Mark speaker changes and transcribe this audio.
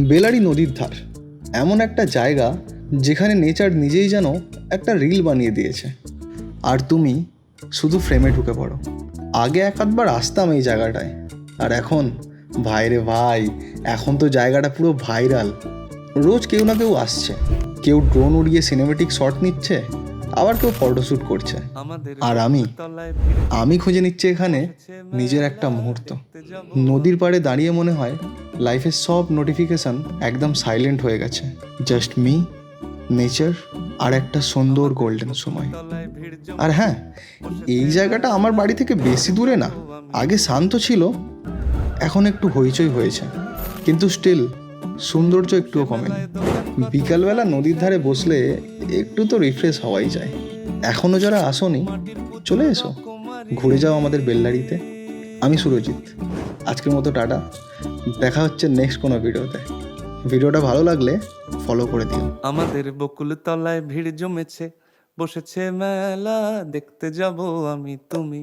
Speaker 1: বেলারি নদীর ধার। এমন একটা জায়গা যেখানে নেচার নিজেই যেন একটা রিল বানিয়ে দিয়েছে। আর তুমি শুধু ফ্রেমে ঢুকে পড়ো। আগে এক আধবার আসতাম এই জায়গাটায়। আর এখন ভাইরে ভাই এখন তো জায়গাটা পুরো ভাইরাল রোজ কেউ না কেউ আসছে। কেউ ড্রোন উড়িয়ে সিনেমেটিক শট নিচ্ছে আবার কেউ ফটোশ্যুট করছে। আর আমি আমি খুঁজে নিচ্ছি এখানে নিজের একটা মুহূর্ত। নদীর পাড়ে দাঁড়িয়ে মনে হয় লাইফের সব নোটিফিকেশন একদম সাইলেন্ট হয়ে গেছে। জাস্ট মি নেচার আর একটা সুন্দর গোল্ডেন সময়। আর হ্যাঁ এই জায়গাটা আমার বাড়ি থেকে বেশি দূরে না, আগে শান্ত ছিল, এখন একটু হইচই হয়েছে। কিন্তু স্টিল সৌন্দর্য একটুও কমেনি বিকালবেলা নদীর ধারে বসলে একটু তো রিফ্রেশ হওয়াই যায়। এখনও যারা আসোনি, চলে এসো। ঘুরে যাও আমাদের বেল্লারিতে। আমি সুরজিৎ। আজকের মতো টাটা। দেখা হচ্ছে নেক্সট কোনো ভিডিওতে। ভিডিওটা ভালো লাগলে ফলো করে দিও।
Speaker 2: আমাদের বকুল তলায় ভিড় জমেছে, বসেছে মেলা, দেখতে যাব আমি তুমি।